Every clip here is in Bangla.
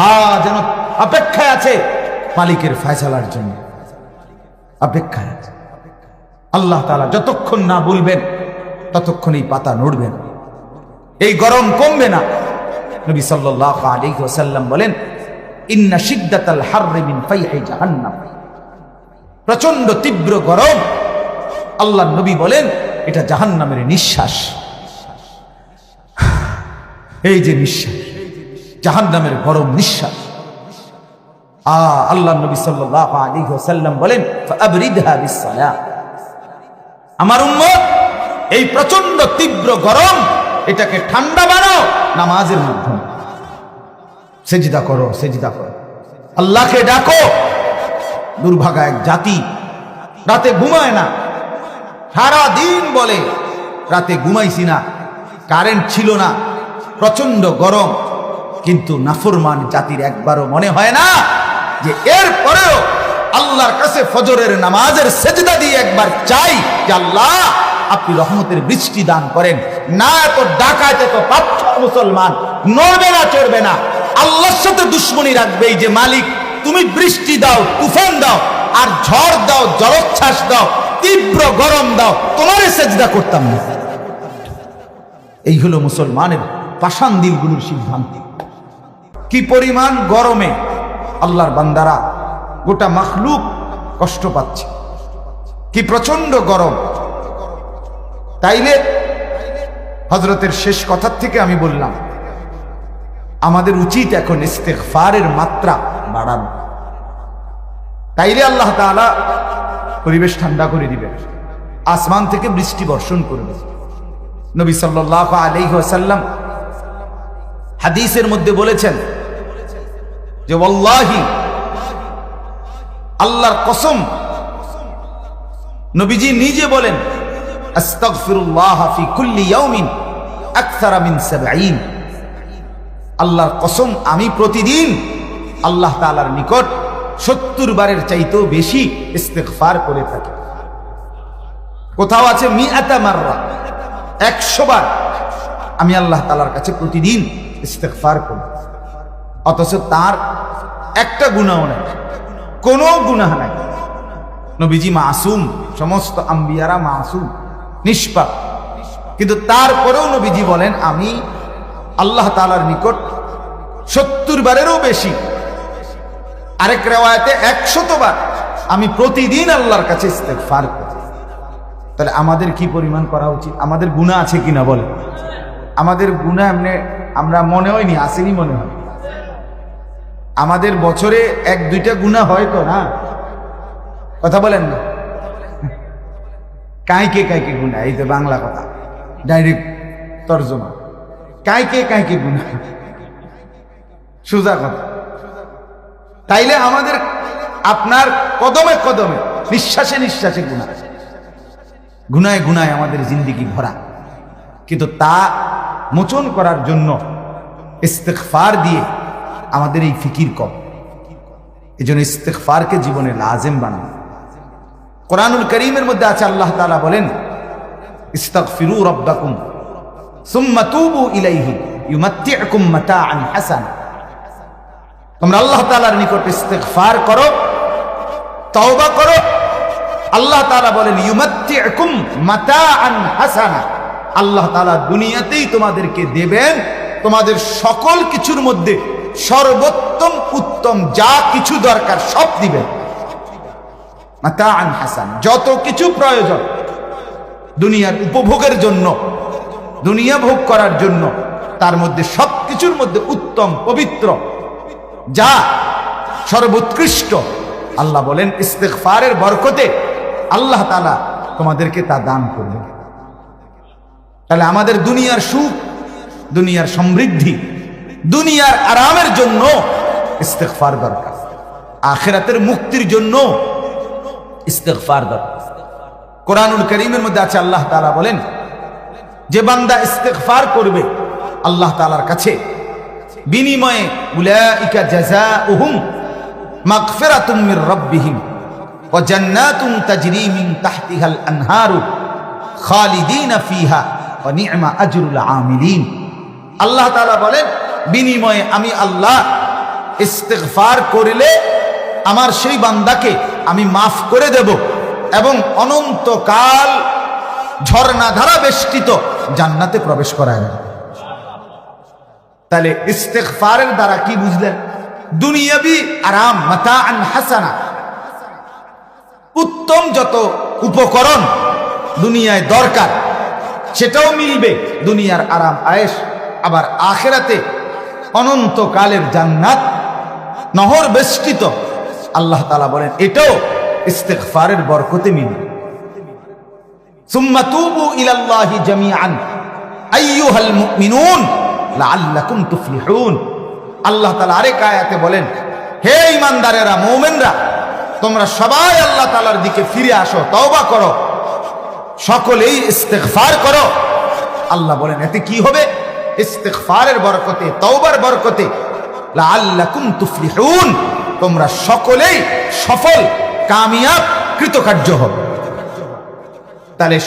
হা যেন অপেক্ষায় আছে মালিকের ফয়সালার জন্য। অপেক্ষায় আছে। আল্লাহ তাআলা যতক্ষণ না বলবেন ততক্ষণ এই পাতা নড়বে না এই গরম কমবে না। নবী আলাইহি ওয়াসাল্লাম বলেন, ইন্না শিদ্দাতাল হাররি মিন ফাইহি জাহান্নাম। প্রচণ্ড তীব্র গরম। আল্লাহ নবী বলেন, এটা জাহান্নামের নিঃশ্বাস। এই যে নিঃশ্বাস। জাহান্নামের গরম নিঃশ্বাস। আ, আল্লাহ নবী সাল্লাল্লাহু আলাইহি ওয়াসাল্লাম বলেন আমার উম্মত, এই প্রচণ্ড তীব্র গরম, এটাকে ঠান্ডা বানাও নামাজের মাধ্যমে। সেজদা করো সেজদা করো। আল্লাহকে ডাকো, দুর্ভাগা এক জাতি রাতে ঘুমায় না। সারা দিন বলে, রাতে ঘুমাইছি না, কারেন্ট ছিল না প্রচণ্ড গরম। কিন্তু নাফরমান জাতির একবারও মনে হয় না যে এর পরেও আল্লাহর কাছে ফজরের নামাজের সেজদা দিয়ে একবার চাই যে আল্লাহ, আপনি রহমতের বৃষ্টি দান করেন। না, এত ডাকাতে তো পাচ্ছ মুসলমান, নড়বে না, চড়বে না। আল্লাহর সাথে দুশ্মনী রাখবে এই যে মালিক, তুমি বৃষ্টি দাও, তুফান দাও, আর ঝড় দাও, জলোচ্ছ্বাস দাও, তীব্র গরম দাও তোমারে সেজদা করতাম না। এই হলো মুসলমানের পাষাণ দিলগুলোর সিদ্ধান্ত। কি পরিমাণ গরমে আল্লাহর বান্দারা গোটা মখলুক কষ্ট পাচ্ছে। কি প্রচণ্ড গরম। তাইলে হজরতের শেষ কথার থেকে আমি বললাম, আমাদের উচিত এখন ইস্তেগফারের মাত্রা বাড়ানো। তাইলে আল্লাহ তাআলা পরিবেশ ঠান্ডা করে দিবে আসমান থেকে বৃষ্টি বর্ষণ করবে। নবী সাল্লাল্লাহু আলাইহি ওয়াসাল্লাম হাদিসের মধ্যে বলেছেন যে ওয়াল্লাহি, আল্লাহর কসম, নবীজি নিজে বলেন, আস্তাগফিরুল্লাহ ফি কুল্লি ইয়াউমিন আকসারা 70 আল্লাহর কসম, আমি প্রতিদিন আল্লাহ তাআলার নিকট সত্তর বারের চাইতেও বেশি ইস্তেগফার করে থাকি। কোথাও আছে মিআতা মাররা, একশো বার আমি আল্লাহ তালার কাছে প্রতিদিন ইস্তেগফার করি। অথচ তার একটা গুণাও নাই, কোনো গুনাহ নাই। নবীজি মাসুম, সমস্ত আম্বিয়ারা মাসুম, নিষ্পাপ। কিন্তু তারপরেও নবীজি বলেন, আমি আল্লাহ তালার নিকট সত্তর বারেরও বেশি, আরেক রেওয়ায়তে একশতবার আমি প্রতিদিন আল্লাহর কাছে ইস্তেগফার করি। তাহলে আমাদের কি পরিমাণ করা উচিত? আমাদের গুণা আছে কিনা বলে আমাদের গুণা এমনি আমরা মনে হয়নি, আসেনি মনে হয়। আমাদের বছরে এক, দুইটা গুণা হয় তো না? কথা বলেন না। কাইকে কাইকে গুণা এই তো বাংলা কথা। ডাইরেক্ট তর্জমা। কাইকে কাইকে গুণা সোজা কথা। তাইলে আমাদের আপনার কদমে কদমে, নিঃশ্বাসে নিঃশ্বাসে গুণা গুনায় গুনায় আমাদের জিন্দিগি ভরা। কিন্তু তা মোচন করার জন্য ইস্তেকফার দিয়ে আমাদের এই ফিকির কম। এই জন্য ইস্তেকফারকে জীবনে লাজেম বানানো। কোরআনুল করিমের মধ্যে আছে, আল্লাহ তালা বলেন, ইস্তাগফিরু রাব্বাকুম, সুম্মা তুবু ইলাইহি ইউমাত্তিউকুম মাতাআন হাসানা। তোমরা আল্লাহ তাআলার নিকট ইস্তেগফার করো, তওবা করো। আল্লাহ তাআলা বলেন ইউমাত্তিউকুম মাতাআন হাসানা। আল্লাহ তাআলা দুনিয়াতেই তোমাদেরকে দেবেন, তোমাদের সকল কিছুর মধ্যে সর্বোত্তম, উত্তম, যা কিছু দরকার সব দিবেন হাসান, যত কিছু প্রয়োজন দুনিয়ার উপভোগের জন্য, দুনিয়া ভোগ করার জন্য, তার মধ্যে সব কিছুর মধ্যে উত্তম, পবিত্র, যা সর্বোৎকৃষ্ট। আল্লাহ বলেন, ইস্তেগফারের বরকতে আল্লাহ তাআলা তোমাদেরকে তা দান করবেন তাহলে আমাদের দুনিয়ার সুখ, দুনিয়ার সমৃদ্ধি দুনিয়ার আরামের জন্য ইস্তেগফার দরকার। আখেরাতের মুক্তির জন্য ইস্তেগফার দরকার। কোরআনুল করিমের মধ্যে আছে, আল্লাহ তালা বলেন, যে বান্দা ইস্তেগফার করবে, আল্লাহ তালার কাছে বিনিময়ে উলাইকা জাযাউহুম মাগফিরাতুম মির রাব্বিহিম ওয়া জান্নাতুন তাজরি মিন তাহতিহাল আনহারু খালিদিনা ফিহা ওয়া নি'মা আজরুল আমিলিন। আল্লাহ তাআলা বলেন বিনিময়ে আমি আল্লাহ ইস্তেগফার করিলে আমার সেই বান্দাকে আমি মাফ করে দেব এবং অনন্তকাল ঝর্ণাধারা বেষ্টিত জান্নাতে প্রবেশ করায় না তাহলে ইস্তেগফারের দ্বারা কি বুঝলেন? দুনিয়াবি আরাম, মাতাআন হাসানা। উত্তম যত উপকরণ দুনিয়ায় দরকার, সেটাও মিলবে দুনিয়ার আরাম আয়েশ। আবার আখেরাতে অনন্তকালের জান্নাত নহর বেষ্টিত। আল্লাহ তালা বলেন, এটাও ইস্তেগফারের বরকতে মিলবে সুম্মা তুবু ইলাল্লাহি জামিআন। আইয়ুহাল মুমিনুন লাআল্লাকুম আল্লাহ তাআলা আরেক আয়াতে বলেন, হে ঈমানদারেরা, মুমিনরা, তোমরা সবাই আল্লাহ তাআলার দিকে ফিরে আসো, তওবা করো, সকলেই ইস্তেগফার করো। আল্লাহ বলেন, এতে কি হবে? ইস্তেগফারের বরকতে, তওবার বরকতে, লাআল্লাকুম তুফলিহুন। তোমরা সকলেই সফল, কামিয়াব, কৃতকার্য হবে তাহলে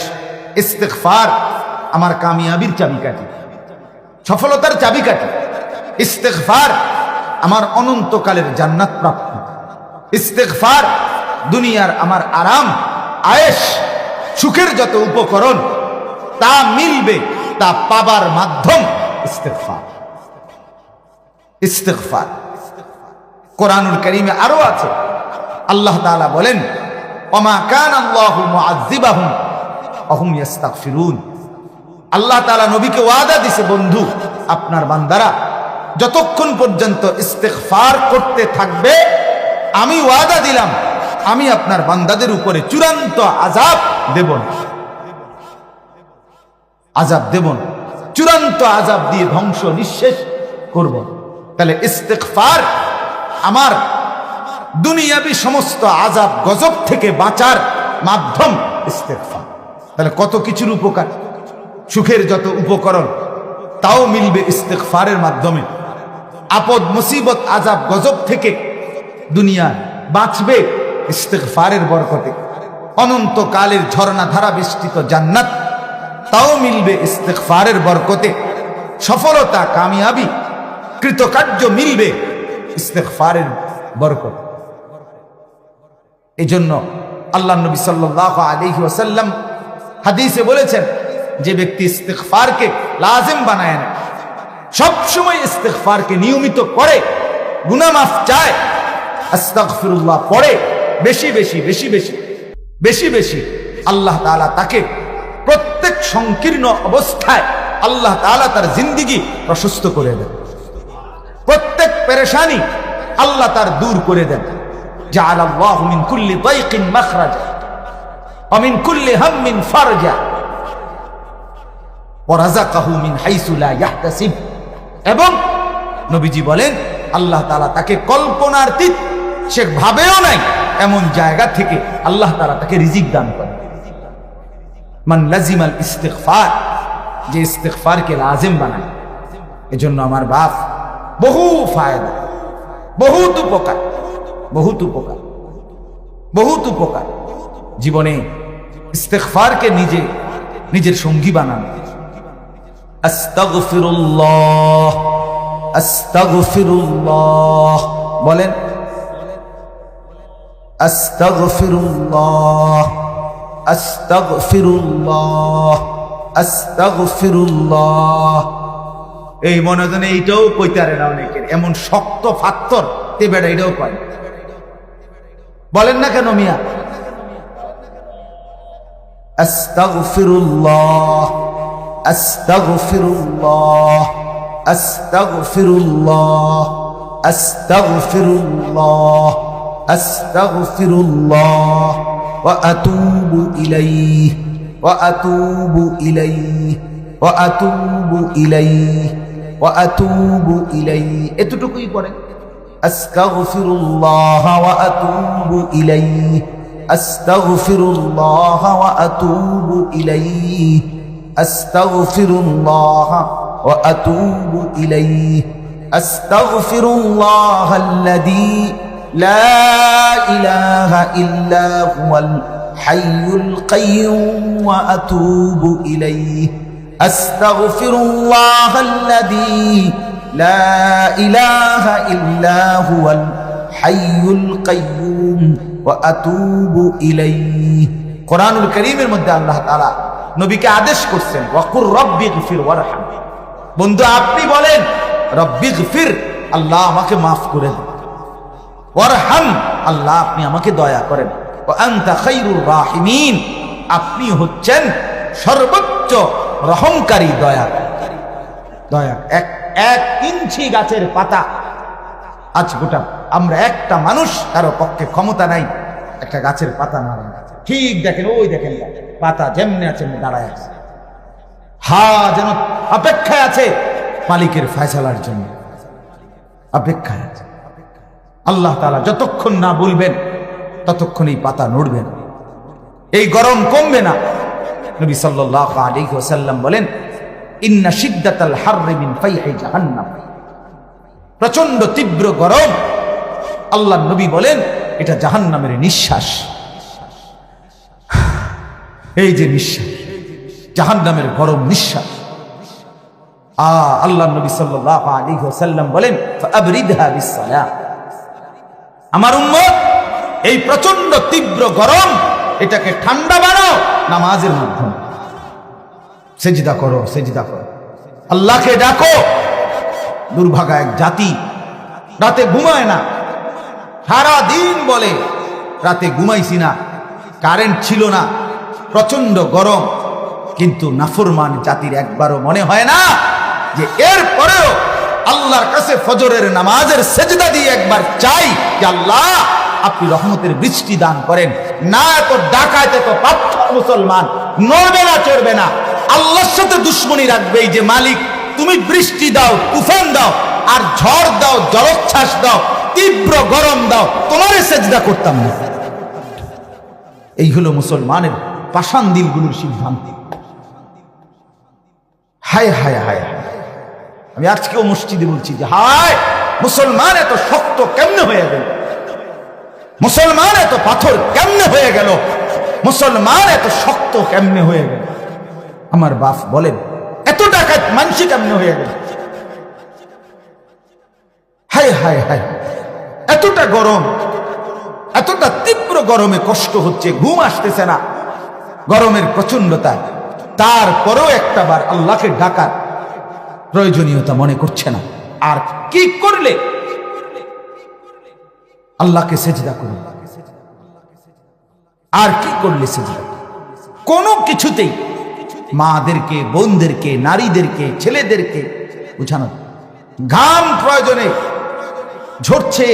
ইস্তেগফার আমার কামিয়াবির চাবিকাঠি। সফলতার চাবিকাঠি। ইস্তেগফার আমার অনন্তকালের জান্নাত প্রাপ্ত ইস্তেগফার দুনিয়ার আমার আরাম, আয়েশ, সুখের যত উপকরণ, তা মিলবে, তা পাবার মাধ্যম কোরআনুল করিমে আরও আছে। আল্লাহ তাআলা বলেন, ওমা কান আল্লাহু আল্লাহ তাআলা নবীকে ওয়াদা দিছে, বন্ধু, আপনার বান্দারা যতক্ষণ পর্যন্ত ইস্তেগফার করতে থাকবে, আমি ওয়াদা দিলাম, আমি আপনার বান্দাদের উপরে চূড়ান্ত আজাব দেব না। আজাব দেব না। চূড়ান্ত আজাব দিয়ে ধ্বংস নিঃশেষ করব। তাহলে ইস্তেগফার আমার দুনিয়াবি সমস্ত আজাব গজব থেকে বাঁচার মাধ্যম ইস্তেগফার। তাহলে কত কিছুর উপকার? সুখের যত উপকরণ, তাও মিলবে ইস্তেগফারের মাধ্যমে। আপদ, মুসিবত আজাব গজব থেকে দুনিয়া বাঁচবে ইস্তেগফারের বরকতে। অনন্তকালের ঝর্ণা ধারা বেষ্টিত জান্নাত তাও মিলবে ইস্তেগফারের বরকতে। সফলতা, কামিয়াবি, কৃতকার্য মিলবে ইস্তেগফারের বরকত। এই জন্য আল্লাহ নবী সাল্লাহ আলহি ওসাল্লাম হাদিসে বলেছেন, যে ব্যক্তি ইস্তেগফারকে লাজেম বানায় না, সবসময় ইস্তেগফারকে নিয়মিত করে, গুনামাফ চায়, আস্তাগফিরুল্লাহ পড়ে, বেশি বেশি বেশি বেশি বেশি বেশি আল্লাহ তাআলা তাকে প্রত্যেক সংকীর্ণ অবস্থায় আল্লাহ তাআলা তার জিন্দিগি প্রশস্ত করে দেন প্রত্যেক পেরেশানি আল্লাহ তার দূর করে দেন جعل الله من كل ضيق مخرجا ومن كل هم فرجا ورزقه من حيث لا يحتسب এবং নবীজি বলেন আল্লাহ তাআলা তাকে কল্পনার তীত সে ভাবেও নাই এমন জায়গা থেকে আল্লাহ তাআলা তাকে রিজিক দান করেন মান লাজিমাল ইস্তিগফার, যে ইস্তিগফারকে লাজিম বানায়। এজন্য আমার বাপ বহু ফায়দা, বহুত উপকার বহুত উপকার বহুত উপকার। জীবনে ইস্তেগফারকে নিজে, নিজের সঙ্গী বানান। আস্তাগফিরুল্লাহ আস্তাগফিরুল্লাহ, বলেন, আস্তাগফিরুল্লাহ। আস্তাগফিরুল্লাহ আস্তাগফিরুল্লাহ। এই মনে হয় এইটাও কইতারে না অনেকের। এমন শক্ত ফাত্তর তে বেড়া এটাও কয়। বলেন না কেন মিয়া? আস্তাগফিরুল্লাহ আস্তাগফিরুল্লাহ আস্তাগফিরুল্লাহ আস্তাগফিরুল্লাহ আস্তাগফিরুল্লাহ। وأتوب إليه وأتوب إليه وأتوب إليه وأتوب إليه এতটুকুই পড়ে أستغفر الله وأتوب إليه أستغفر الله وأتوب إليه أستغفر الله وأتوب إليه أستغفر الله الذي لا إله إلا هو الحي القيوم وأتوب إليه أستغفر الله الذي লা ইলাহা ইল্লা হুয়াল হাইয়ুল কাইয়ুম ওয়া আতুবু ইলাইহি কোরআনুল কারীমের মধ্যে আল্লাহ তাআলা নবীকে আদেশ করছেন ওয়াকুর রব্বিগফির ওয়ারহাম বন্ধু আপনি বলেন রব্বিগফির আল্লাহ আমাকে মাফ করে দেন ওয়ারহাম, আল্লাহ, আপনি আমাকে দয়া করেন। ও আনতা খাইরুর রাহিমিন, আপনি হচ্ছেন সর্বোচ্চ রহমকারী দয়া। দয়া, এক এক ইঞ্চি গাছের পাতা। আজ গোটা, আমরা একটা মানুষ, কারও পক্ষে ক্ষমতা নাই। একটা গাছের পাতা মারা ঠিক দেখেন, ওই দেখেন, পাতা যেমনি আছে দাঁড়ায় আছে। হা যেন অপেক্ষায় আছে মালিকের ফয়সালার জন্য। অপেক্ষায় আছে। আল্লাহ তালা যতক্ষণ না বলবেন ততক্ষণ এই পাতা নড়বে না। এই গরম কমবে না। নবী সাল্লাহ আলী ওসাল্লাম বলেন, ইন্না সিদ্দাতাল হাররে মিন ফাইহি জাহান্নাম। প্রচণ্ড তীব্র গরম। আল্লাহ নবী বলেন, এটা জাহান্নামের নিঃশ্বাস। এই যে নিঃশ্বাস, জাহান্নামের গরম নিঃশ্বাস। আ, আল্লাহ নবী সাল্লাল্লাহু আলাইহি ওয়াসাল্লাম বলেন ফাবরিদহা বিসসালাম আমার উম্মত, এই প্রচণ্ড তীব্র গরম, এটাকে ঠান্ডা বানাও নামাজের মাধ্যমে। সেজদা করো সেজদা করো। আল্লাহকে ডাকো, দুর্ভাগা এক জাতি রাতে ঘুমায় না। সারা দিন বলে, রাতে ঘুমাইছি না, কারেন্ট ছিল না প্রচণ্ড গরম। কিন্তু নাফরমান জাতির একবারও মনে হয় না যে এর পরেও আল্লাহর কাছে ফজরের নামাজের সেজদা দিয়ে একবার চাই যে আল্লাহ, আপনি রহমতের বৃষ্টি দান করেন। না এত ডাকাত, এত পাত্র মুসলমান, নড়বে না, চড়বে না। আল্লাহর সাথে দুশ্মনী রাখবে এই যে মালিক, তুমি বৃষ্টি দাও, তুফান দাও, আর ঝড় দাও, জলোচ্ছ্বাস দাও, তীব্র গরম দাও, তোমার সেজদা করতাম না। এই হলো মুসলমানের পাষাণ দিলগুলোর সিদ্ধান্ত। হায় হায় হায় হায়। আমি আজকেও মসজিদে বলছি যে, হায়, মুসলমান এত শক্ত কেমনে হয়ে গেল? মুসলমান এত পাথর কেমনে হয়ে গেল? মুসলমান এত শক্ত কেমনে হয়ে গেল? আমার বাপ বলেন, এত টাকা মানসি কেমনে হয়ে গেল? হায় হায় হায়, এতটা গরম, এতটা তীব্র গরমে কষ্ট হচ্ছে, ঘুম আসতেছে না। গরমের প্রচন্ডতা তারপরেও একটা বার আল্লাহকে ডাকার প্রয়োজনীয়তা মনে করছে না। আর কি করলে? আল্লাহকে সেজদা করুন। আর কি করলে সেজদা? কোনো কিছুতেই মাদেরকে, বোনদেরকে, নারীদেরকে, ছেলেদেরকে বুঝানো ঘাম প্রয়োজনে ঝরছে,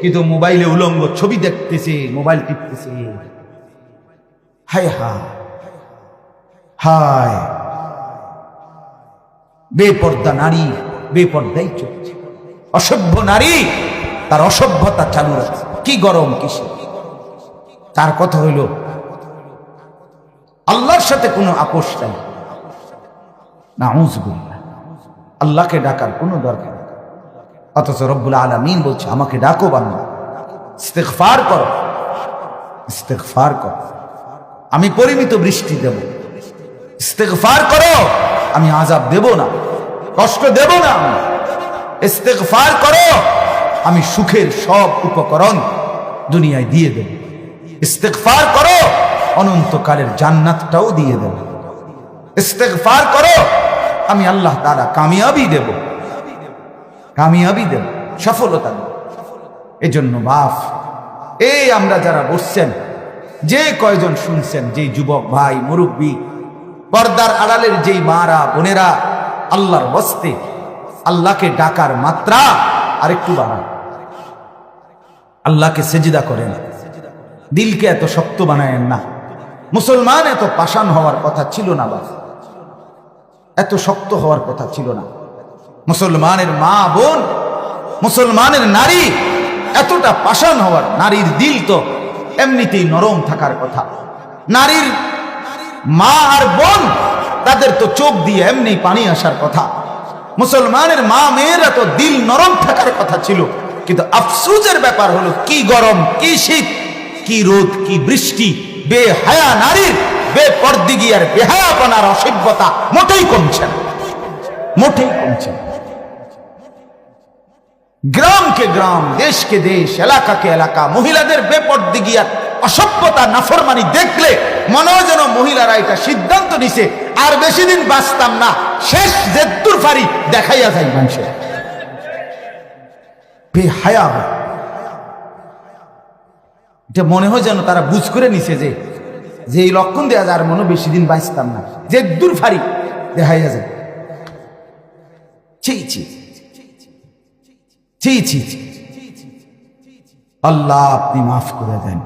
কিন্তু মোবাইলে উলঙ্গ ছবি দেখতেছে, মোবাইল টিপতেছে। হায় হায় হায়। বেপর্দা নারী বেপর্দাই চলছে। অসভ্য নারী, তার অসভ্যতা চালু রাখছে। কি গরম কিসে তার কথা হইল, আল্লাহর সাথে কোনো আপোষ নাই। না আল্লাহকে ডাকার কোনো দরকার। অথচ রব্বুল আলমিন বলছে, আমাকে ডাকো বাংলা ইস্তেকফার করো। ইস্তেকফার করো। আমি পরিমিত বৃষ্টি দেব। ইস্তেকফার করো। আমি আজাব দেব না, কষ্ট দেব না। ইস্তেকফার করো, আমি সুখের সব উপকরণ দুনিয়ায় দিয়ে দেব। ইস্তেকফার করো, অনন্তকালের জান্নাতটাও দিয়ে দেব। ইস্তেকফার করো, আমি আল্লাহ তারা কামিয়াবি দেব। কামিয়াবি দেব, সফলতা দেব। এজন্য বাপ এই আমরা যারা বসছেন, যে কয়জন শুনছেন, যে যুবক ভাই, মুরব্বী পর্দার আড়ালের যেই মারা, বোনেরা, আল্লাহর বস্তে, আল্লাহকে ডাকার মাত্রা আরেকটু বাড়ান। আল্লাহকে সেজিদা করেন। দিলকে এত শক্ত বানায়েন না। মুসলমান এত পাষাণ হওয়ার কথা ছিল না বা এত শক্ত হওয়ার কথা ছিল না। মুসলমানের মা, বোন, মুসলমানের নারী, এতটা পাষাণ হওয়ার, নারীর দিল তো এমনিতেই নরম থাকার কথা। নারীর মা আর বোন, তাদের তো চোখ দিয়ে এমনি পানি আসার কথা। মুসলমানের মা মেয়েরা তো দিল নরম থাকার কথা ছিল। কিন্তু আফসুজের ব্যাপার হলো, কি গরম, কি শীত, কি রোদ, কি বৃষ্টি বেহায়া নারীর বেপর্দিগিয়ার বেহায়াপনার অসভ্যতা মোটেই কমছে না। মোটেই কমছে না। গ্রামকে গ্রাম, দেশকে দেশ, এলাকাকে এলাকা, মহিলাদের বেপর্দিগিয়ার অসভ্যতা নাফরমানি দেখলে মনে হয় যেন মহিলারা এটা সিদ্ধান্ত নিছে আর বেশি দিন বাঁচতাম না শেষ জেদ্দুর ফারি দেখাইয়া যায় মানুষের এটা মনে হয় যেন তারা বুঝ করে নিছে যে এই লক্ষণ দেয়া যার মনে বেশি দিন বাঁচতাম না যে দূর ফারি দেখাইয়া যায়। আল্লাহ আপনি মাফ করে দেন